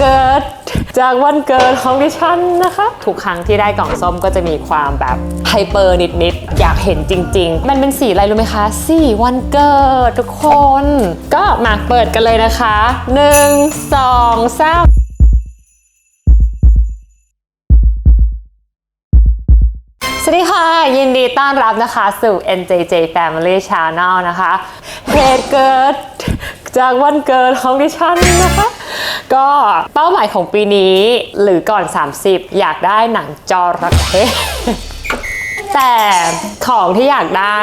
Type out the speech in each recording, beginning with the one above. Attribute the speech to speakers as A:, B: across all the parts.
A: เกิด จากวันเกิดของดิฉันนะคะ ทุกครั้งที่ได้กล่องส้มก็จะมีความแบบไฮเปอร์นิดๆ อยากเห็นจริง ๆ มันเป็นสีอะไรรู้ไหมคะ สีวันเกิดทุกคน ก็มาเปิดกันเลยนะคะ 1 2 3สวัสดีค่ะ ยินดีต้อนรับนะคะสู่ NJJ Family Channel นะคะเหตุเกิด จากวันเกิดของดิฉันนะคะก็เป้าหมายของปีนี้หรือก่อน 30 อยากได้หนังจอระเข้ แต่ของที่อยากได้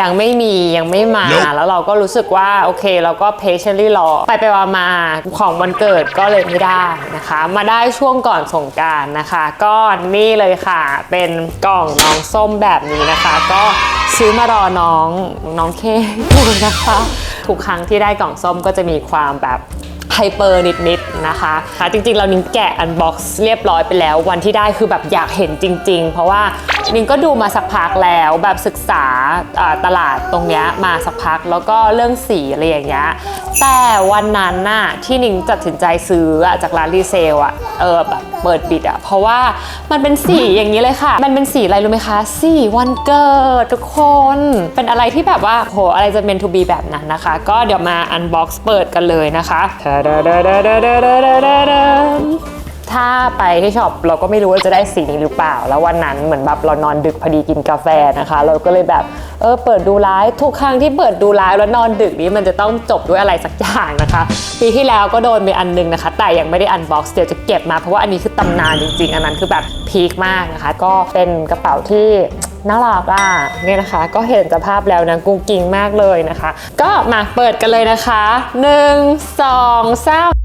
A: ยังไม่มียังไม่มาแล้วเราก็รู้สึกว่า โอเค เราก็ patiently รอ ไปไปมามาของวันเกิดก็เลยไม่ได้นะคะ มาได้ช่วงก่อนสงกรารนะคะ ก็นี่เลยค่ะ เป็นกล่องน้องส้มแบบนี้นะคะ ก็ซื้อมารอน้องน้องเคดูนะคะ ทุกครั้งที่ได้กล่องส้มก็จะมีความแบบ ไฮเปอร์นิดๆนะคะค่ะจริงๆ เรานิ้งแกะอันบ็อกซ์เรียบร้อยไปแล้ว วันที่ได้คือแบบอยากเห็นจริง ๆ เพราะว่านิ้งก็ดูมาสักพักแล้วแบบศึกษาตลาดตรงเนี้ยมาสักพักแล้วก็เรื่องสีอะไรอย่างเงี้ยแต่วันนั้นน่ะที่นิ้งตัดสินใจซื้อจากร้านรีเซลอะเออแบบเปิดปิดอะเพราะว่ามันเป็นสีอย่างนี้เลยค่ะ มันเป็นสีอะไรรู้ไหมคะสีวันเกิดทุกคนเป็นอะไรที่แบบว่าโหอะไรจะเป็นทูบีแบบนั้นนะคะ ก็เดี๋ยวมาอันบ็อกซ์เปิดกันเลยนะคะถ้าไปที่ช็อปเราก็ไม่รู้ว่าจะได้สีนี้หรือเปล่า แล้ววันนั้นเหมือนแบบเรานอนดึกพอดีกินกาแฟนะคะ เราก็เลยแบบเออเปิดดูไลฟ์ทุกครั้งที่เปิดดูไลฟ์แล้วนอนดึกนี้มันจะต้องจบด้วยอะไรสักอย่างนะคะ ปีที่แล้วก็โดนไปอันนึงนะคะ แต่ยังไม่ได้อันบ็อกซ์เดี๋ยวจะเก็บมาเพราะว่าอันนี้คือตำนานจริงๆ อันนั้นคือแบบพีคมากนะคะ ก็เป็นกระเป๋าที่ น่ารักอะเนี่ยนะคะ ก็เห็นสภาพแล้วนะกุ้งกิ้งมากเลยนะคะ ก็มาเปิดกันเลยนะคะ 1 2 3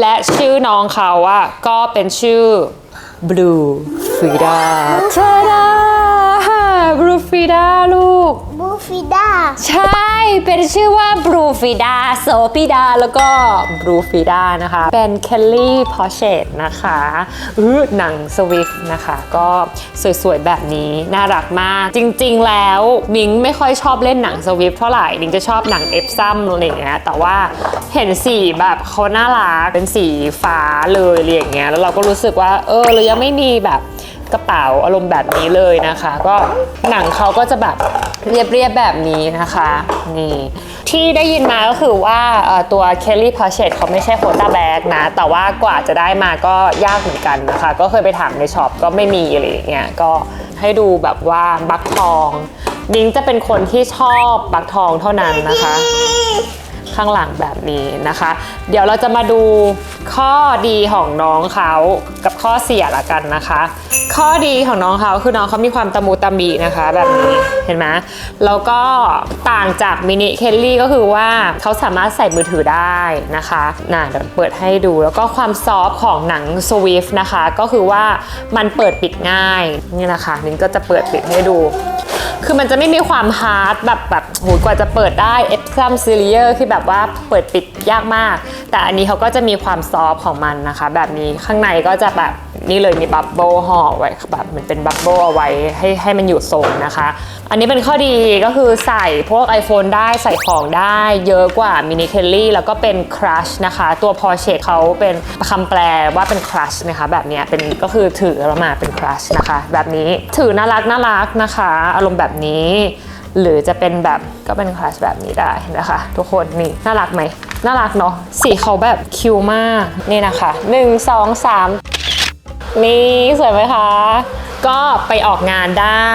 A: และชื่อน้องเขาอะก็เป็นชื่อ Blue Frida ทาดา Blue Frida ลูก
B: ฟิดา
A: ใช่ เป็นชื่อว่า Blue Frida โซปิดาแล้วก็ Blue Frida นะคะ เป็น Kelly Portrait นะคะอื้อหนังสวิฟนะคะ ก็สวยๆ แบบนี้น่ารักมาก จริงๆแล้วนิงไม่ค่อยชอบเล่นหนังสวิฟเท่าไหร่นิงจะชอบหนังเอฟซัมอะไรอย่างเงี้ยแต่ว่าเห็นสีแบบเขาน่ารักเป็นสีฟ้าเลยอะไรอย่างเงี้ยแล้วเราก็รู้สึกว่าเออเรายังไม่มีแบบกระเป๋าอารมณ์แบบนี้เลยนะคะ ก็หนังเขาก็จะแบบ เรียบๆแบบนี้นะคะนี่ที่ได้ยินมาก็คือว่าตัว Kelly p a r c h e t เขาไม่ใช่โคต้าแบ็กนะ แต่ว่ากว่าจะได้มาก็ยากเหมือนกันนะคะ ก็เคยไปถามในช็อปก็ไม่มีอะไรอย่างเงี้ยก็ให้ดูแบบว่าบักทองนิ้งจะเป็นคนที่ชอบบักทองเท่านั้นนะคะ ข้างหลังแบบนี้นะคะ เดี๋ยวเราจะมาดูข้อดีของน้องเขากับข้อเสียละกันนะคะ ข้อดีของน้องเขาคือน้องเขามีความตะมูตะมีนะคะ แบบนี้เห็นไหมแล้วก็ต่างจากมินิเคลลี่ก็คือว่าเขาสามารถใส่มือถือได้นะคะน่ะเดี๋ยวเปิดให้ดูแล้วก็ความซอฟของหนังสวิฟนะคะ ก็คือว่ามันเปิดปิดง่ายนี่นะคะนิ้ก็จะเปิดปิดให้ดู คือมันจะไม่มีความฮาร์ดแบบแบบโหกว่าจะเปิดได้เอฟซัมซีเรียที่แบบว่าเปิดปิดยากมาก แต่อันนี้เขาก็จะมีความซอฟของมันนะคะ แบบนี้ข้างในก็จะแบบนี่เลยมีบับเบิลห่อไว้แบบเหมือนเป็นบับเบิลเอาไว้ให้ให้มันอยู่ทรงนะคะ อันนี้เป็นข้อดีก็คือใส่พวก iPhone ได้ใส่ของได้เยอะกว่ามินิเคลลี่แล้วก็เป็นครัชนะคะ ตัว Porsche เขาเป็นคำแปลว่าเป็นครัชนะคะ แบบนี้เป็นก็คือถือแล้วมาเป็นครัชนะคะ แบบนี้ถือน่ารักน่ารักนะคะ อารมณ์แบบนี้ หรือจะเป็นแบบก็เป็นคลาสแบบนี้ได้นะคะ ทุกคนนี่น่ารักไหมน่ารักเนาะสีเขาแบบคิวมากนี่นะคะ1 2 3 นี่สวยไหมคะ ก็ไปออกงานได้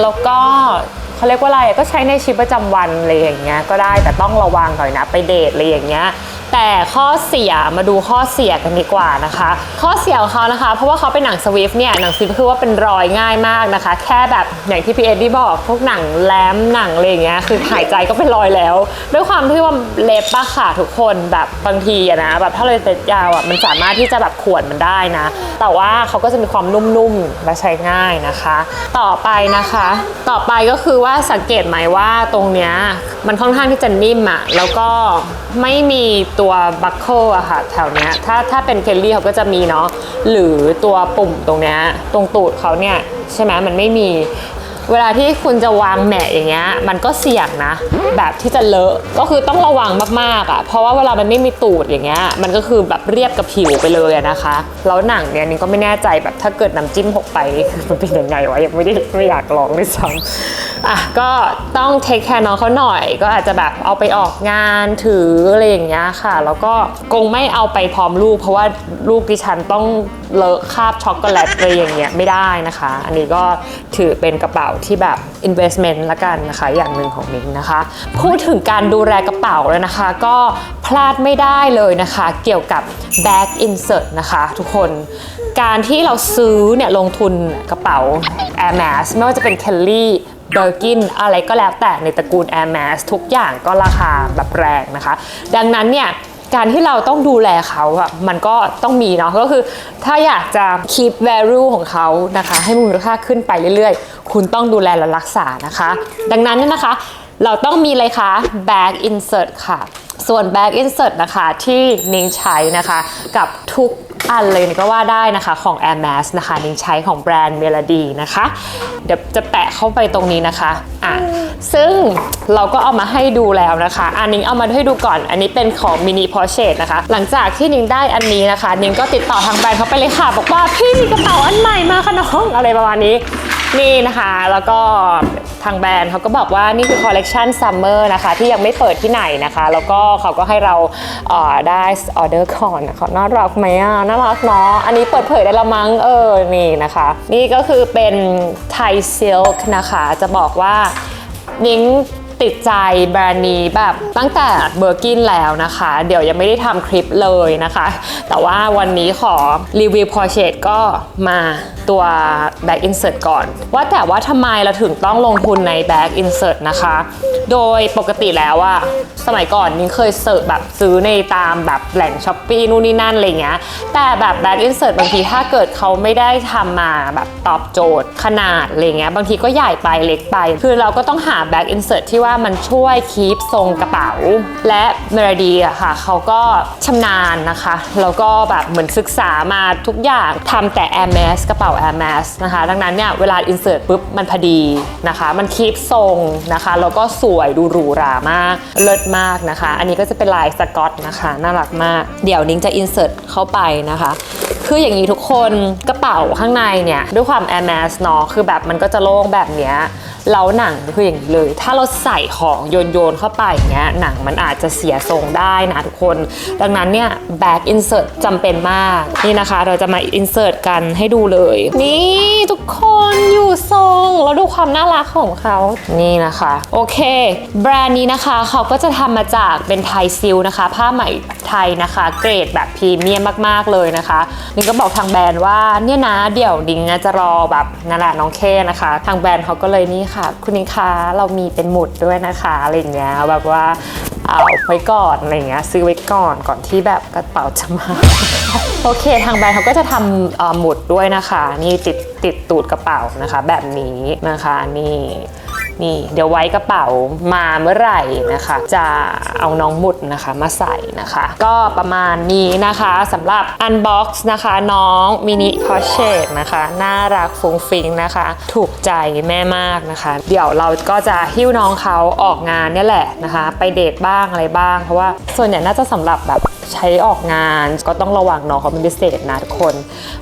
A: แล้วก็เขาเรียกว่าอะไรก็ใช้ในชีวิตประจำวันอะไรอย่างเงี้ยก็ได้แต่ต้องระวังหน่อยนะไปเดทอะไรอย่างเงี้ย แต่ข้อเสียมาดูข้อเสียกันดีกว่านะคะ ข้อเสียของเขานะคะ เพราะว่าเขาเป็นหนังสวิฟเนี่ยหนังสวิฟคือว่าเป็นรอยง่ายมากนะคะ แค่แบบอย่างที่พี่เอ็ดดี้บอกพวกหนังแล้มหนังอะไรอย่างเงี้ยคือหายใจก็เป็นรอยแล้ว ด้วยความที่ว่าเล็บปะค่ะทุกคนแบบบางทีอะนะแบบถ้าเลยเล็บยาวอะมันสามารถที่จะแบบขวนมันได้นะ แต่ว่าเขาก็จะมีความนุ่มๆและใช้ง่ายนะคะ ต่อไปนะคะ ต่อไปก็คือว่าสังเกตไหมว่าตรงเนี้ยมันค่อนข้างที่จะนิ่มอะแล้วก็ไม่มีตัวัวบัคเกิลอะค่ะแถวเนี้ยถ้าถ้าเป็นเคลลี่เขาก็จะมีเนาะหรือตัวปุ่มตรงเนี้ยตรงตูดเขาเนี่ยใช่ไหมมันไม่มี เวลาที่คุณจะวางแหมะอย่างเงี้ยมันก็เสี่ยงนะ แบบที่จะเลอะก็คือต้องระวังมากๆอะ เพราะว่าเวลามันไม่มีตูดอย่างเงี้ยมันก็คือแบบเรียบกับผิวไปเลยนะคะ แล้วหนังเนี่ยนี่ก็ไม่แน่ใจแบบถ้าเกิดน้ำจิ้มหกไปมันเป็นยังไงวะยังไม่ได้ไม่อยากลองด้วยซ้ำอะก็ต้องเทคแคร์น้องเขาหน่อย ก็อาจจะแบบเอาไปออกงานถืออะไรอย่างเงี้ยค่ะ แล้วก็คงไม่เอาไปพร้อมลูก เพราะว่าลูกดิฉันต้องเลอะคาบช็อกโกแลตอะไรอย่างเงี้ยไม่ได้นะคะ อันนี้ก็ถือเป็นกระเป๋าที่แบบ investment ละกันนะคะอย่างหนึ่งของนิ้งนะคะ พูดถึงการดูแลกระเป๋าแล้วนะคะ ก็พลาดไม่ได้เลยนะคะ เกี่ยวกับ bag insert นะคะทุกคนการที่เราซื้อเนี่ยลงทุนกระเป๋า Air Max ไม่ว่าจะเป็น Kelly เบอร์กินอะไรก็แล้วแต่ในตระกูล Air Max ทุกอย่างก็ราคาแบบแรงนะคะ ดังนั้นเนี่ย การที่เราต้องดูแลเขาอะมันก็ต้องมีเนาะก็คือ ถ้าอยากจะ keep value ของเขานะคะ ให้มูลค่าขึ้นไปเรื่อยๆ คุณต้องดูแลและรักษานะคะ ดังนั้นเนี่ยนะคะ เราต้องมีเลยค่ะ bag insert ค่ะส่วน bag insert นะคะที่นิ้งใช้นะคะ กับทุก อันเลยก็ว่าได้นะคะของ Air Max นะคะนิ้งใช้ของแบรนด์ Melody นะคะ เดี๋ยวจะแปะเข้าไปตรงนี้นะคะอะซึ่งเราก็เอามาให้ดูแล้วนะคะ อันนิ้งเอามาให้ดูก่อน อันนี้เป็นของ Mini Porsche นะคะ หลังจากที่นิ้งได้อันนี้นะคะ นิ้งก็ติดต่อทางแบรนด์เขาไปเลยค่ะ บอกว่าพี่มีกระเป๋าอันใหม่มาค่ะน้องอะไรประมาณนี้นี่นะคะ แล้วก็ ทางแบรนด์เขาก็บอกว่านี่คือคอลเลกชันซัมเมอร์นะคะ ที่ยังไม่เปิดที่ไหนนะคะ แล้วก็เขาก็ให้เราเได้ออเดอร์ก่อนนะคะน่ารักไหมอะน่ารักเนาะอันนี้เปิดเผยได้ละมั้งเออนี่นะคะ นี่ก็คือเป็นไทยซิลค์นะคะ จะบอกว่านิ้ง ติดใจแบรนด์นี้แบบตั้งแต่เบอร์กินแล้วนะคะ เดี๋ยวยังไม่ได้ทำคลิปเลยนะคะ แต่ว่าวันนี้ขอรีวิวพอเชตก็มาตัว Back Insert ก่อน ว่าแต่ว่าทำไมเราถึงต้องลงทุนใน Back Insert นะคะ โดยปกติแล้วอะสมัยก่อนนิ้งเคยเสิร์ชแบบซื้อในตามแบบแหล่งช้อปปี้นู่นนี่นั่นอะไรเงี้ยแต่แบบ Back Insert บางทีถ้าเกิดเขาไม่ได้ทำมาแบบตอบโจทย์ขนาดอะไรเงี้ยบางทีก็ใหญ่ไปเล็กไป คือเราก็ต้องหา Back Insert ที่ว่ามันช่วยคีปทรงกระเป๋า และเมโลดีอะค่ะเขาก็ชำนาญนะคะ แล้วก็แบบเหมือนศึกษามาทุกอย่างทำแต่ Air Max กระเป๋า Air Max นะคะ ดังนั้นเนี่ยเวลา insert ปุ๊บมันพอดีนะคะ มันคีปทรงนะคะ แล้วก็สวยดูหรูหรามาก เลิศมากนะคะ อันนี้ก็จะเป็นลายสกอตนะคะ น่ารักมาก เดี๋ยวนิ้งจะ insert เข้าไปนะคะคืออย่างนี้ทุกคนกระเป๋าข้างในเนี่ย ด้วยความ Air Max เนาะคือแบบมันก็จะโล่งแบบเนี้ย แล้วหนังคืออย่างนี้เลย ถ้าเราใส่ของโยนโยนเข้าไปอย่างเงี้ยหนังมันอาจจะเสียทรงได้นะทุกคน ดังนั้นเนี่ย back insert จำเป็นมาก นี่นะคะ เราจะมา insert กันให้ดูเลย นี่ทุกคนอยู่ทรง แล้วดูความน่ารักของเขา นี่นะคะ โอเค แบรนด์นี้นะคะเขาก็จะทำมาจากเป็นไทยซิลนะคะ ผ้าไหมไทยนะคะ เกรดแบบพรีเมียมมากๆเลยนะคะนิ้งก็บอกทางแบรนด์ว่าเนี่ยนะเดี๋ยวดิ้งจะรอแบบนั่นแหละน้องเคนะคะ ทางแบรนด์เขาก็เลยนี่ค่ะ คุณนิ้งคะเรามีเป็นหมุดด้วยนะคะอะไรอย่างเงี้ยแบบว่าเอาไว้ก่อนอะไรเงี้ยซื้อไว้ก่อนก่อนที่แบบกระเป๋าจะมา โอเคทางแบรนด์เขาก็จะทำหมุดด้วยนะคะ นี่ติดติดตูดกระเป๋านะคะ แบบนี้นะคะนี่ นี่เดี๋ยวไว้กระเป๋ามาเมื่อไหร่นะคะ จะเอาน้องหมุดนะคะมาใส่นะคะ ก็ประมาณนี้นะคะสำหรับ Unbox นะคะ น้องมินิพอเชตนะคะ น่ารักฟุ้งฟิงนะคะ ถูกใจแม่มากนะคะ เดี๋ยวเราก็จะหิ้วน้องเขาออกงานเนี่ยแหละนะคะ ไปเดทบ้างอะไรบ้าง เพราะว่าส่วนใหญ่น่าจะสำหรับแบบ ใช้ออกงานก็ต้องระวังน้องเขาเป็นพิเศษนะทุกคน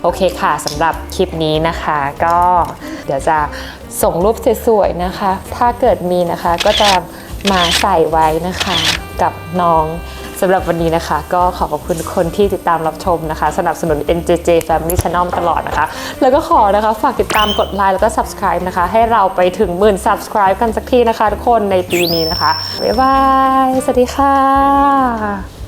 A: โอเคค่ะสำหรับคลิปนี้นะคะ ก็เดี๋ยวจะส่งรูปสวยๆนะคะ ถ้าเกิดมีนะคะก็จะมาใส่ไว้นะคะกับน้องสำหรับวันนี้นะคะ ก็ขอขอบคุณคนที่ติดตามรับชมนะคะ สนับสนุน NJJ Family Channel ตลอดนะคะ แล้วก็ขอนะคะฝากติดตามกดไลค์แล้วก็ subscribe นะคะ ให้เราไปถึงหมื่น subscribe กันสักทีนะคะ ทุกคนในปีนี้นะคะ บ๊ายบาย สวัสดีค่ะ